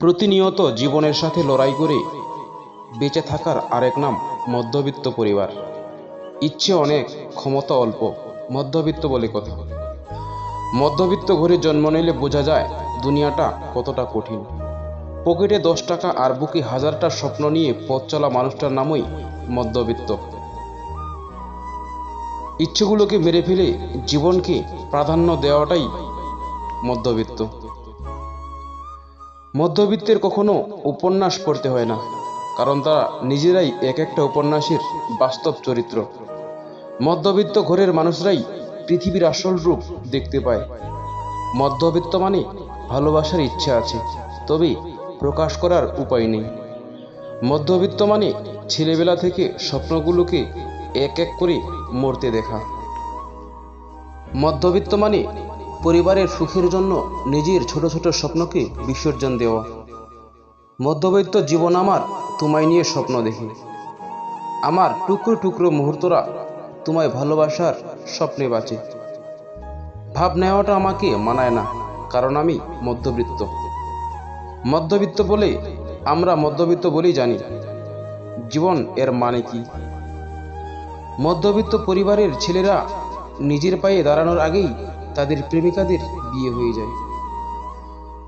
প্রতিনিয়ত জীবনের সাথে লড়াই করে বেঁচে থাকার আরেক নাম মধ্যবিত্ত পরিবার। ইচ্ছে অনেক, ক্ষমতা অল্প, মধ্যবিত্ত বলে কথা। মধ্যবিত্ত ঘরে জন্ম নিলে বোঝা যায় দুনিয়াটা কতটা কঠিন। পকেটে দশ টাকা আর বুকে হাজারটা স্বপ্ন নিয়ে পথ চলা মানুষটার নামই মধ্যবিত্ত। ইচ্ছেগুলোকে মেরে ফেলে জীবনকে প্রাধান্য দেওয়াটাই মধ্যবিত্ত। মধ্যবিত্তের কখনো উপন্যাস পড়তে হয় না, কারণ তারা নিজেরাই এক একটা উপন্যাসের বাস্তব চরিত্র। মধ্যবিত্ত ঘরের মানুষরাই পৃথিবীর আসল রূপ দেখতে পায়। মধ্যবিত্ত মানে ভালোবাসার ইচ্ছা আছে, তবে প্রকাশ করার উপায় নেই। মধ্যবিত্ত মানে ছেলেবেলা থেকে স্বপ্নগুলোকে এক এক করে মরতে দেখা। মধ্যবিত্ত মানে পরিবারের সুখের জন্য নিজের ছোট ছোট স্বপ্নকে বিসর্জন দেওয়া মধ্যবিত্ত জীবন আমার তোমায় নিয়ে স্বপ্ন দেখি। আমার টুকরো টুকরো মুহূর্তরা তোমায় ভালোবাসার স্বপ্নে বাঁচে। ভাব নেওয়াটা আমাকে মানায় না, কারণ আমি মধ্যবিত্ত। মধ্যবিত্ত বলে আমরা মধ্যবিত্ত বলেই জানি, জীবন এর মানে কি? মধ্যবিত্ত পরিবারের ছেলেরা নিজের পায়ে দাঁড়ানোর আগেই তাদের প্রেমিকাদের বিয়ে হয়ে যায়।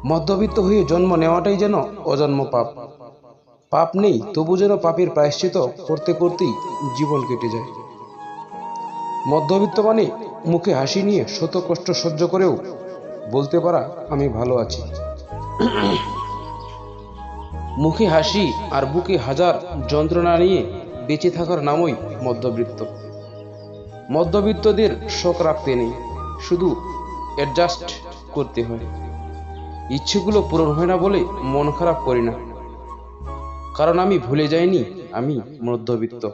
মধ্যবিত্ত হয়ে জন্ম নেওয়াটাই যেন অজন্ম পাপ। পাপ নেই, তবু যেন পাপের প্রায়শ্চিত করতে করতেই জীবন কেটে যায়। মধ্যবিত্ত মানে মুখে হাসি নিয়ে শত কষ্ট সহ্য করেও বলতে পারা, আমি ভালো আছি। মুখে হাসি আর বুকে হাজার যন্ত্রণা নিয়ে বেঁচে থাকার নামই মধ্যবিত্ত। মধ্যবিত্তদের শোক রাখতে নেই। শুধু অ্যাডজাস্ট করতে হয়। ইচ্ছেগুলো পূরণ হয় না বলে মন খারাপ করি না। কারণ আমি ভুলে যাইনি আমি মধ্যবিত্ত।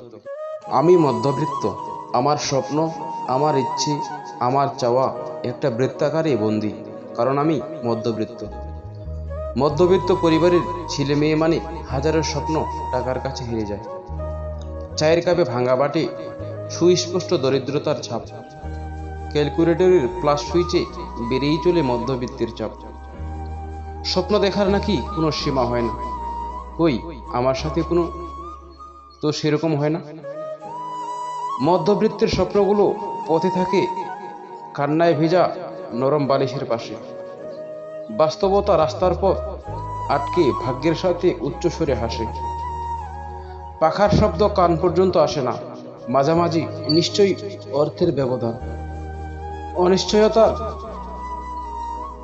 আমি মধ্যবিত্ত। আমার স্বপ্ন, আমার ইচ্ছে, আমার চাওয়া একটা বৃত্তাকারে বন্দি। কারণ আমি মধ্যবিত্ত। মধ্যবিত্ত পরিবারের ছেলে মেয়ে মানে হাজারো স্বপ্ন টাকার কাছে হেরে যায়। চায়ের কাপে ভাঙা বাটে, সুস্পষ্ট দরিদ্রতার ছাপ। ক্যালকুলেটরের প্লাস সুইচে বেড়েই চলে মধ্যবিত্তের চাপ। স্বপ্ন দেখার নাকি কোনো সীমা হয় না। কই, আমার সাথে কোনো? তো সেরকম হয় না। মধ্যবৃত্তের স্বপ্নগুলো পথে থাকে কান্নায় ভেজা নরম বালিশের পাশে। বাস্তবতা রাস্তার পথ আটকে ভাগ্যের সাথে উচ্চস্বরে হাসে। পাখার শব্দ কান পর্যন্ত আসে না। মাঝামাঝি নিশ্চয়ই অর্থের ব্যবধান। অনিশ্চয়তার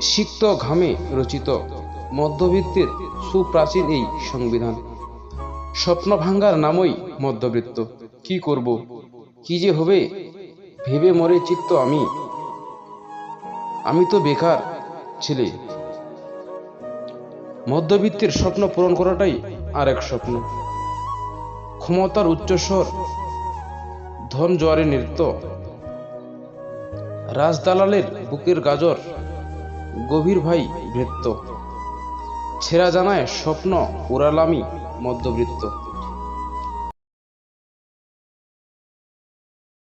সিক্ত ঘামে রচিত মধ্যবিত্তের সুপ্রাচীন এই সংবিধান। স্বপ্ন ভাঙ্গার নামই মধ্যবিত্ত। কি করব? কি যে হবে? ভেবে মরে চিত্ত আমি। আমি তো বেকার ছেলে। মধ্যবিত্তের স্বপ্ন পূরণ করাটাই আর এক স্বপ্ন। ক্ষমতার উচ্চস্বর, ধন জোয়ারে নৃত্য রাজদালালের বুকের গাজর গভীর ভাই বৃত্ত ছেঁড়া জানায় স্বপ্ন উড়ালামি মধ্যবৃত্ত।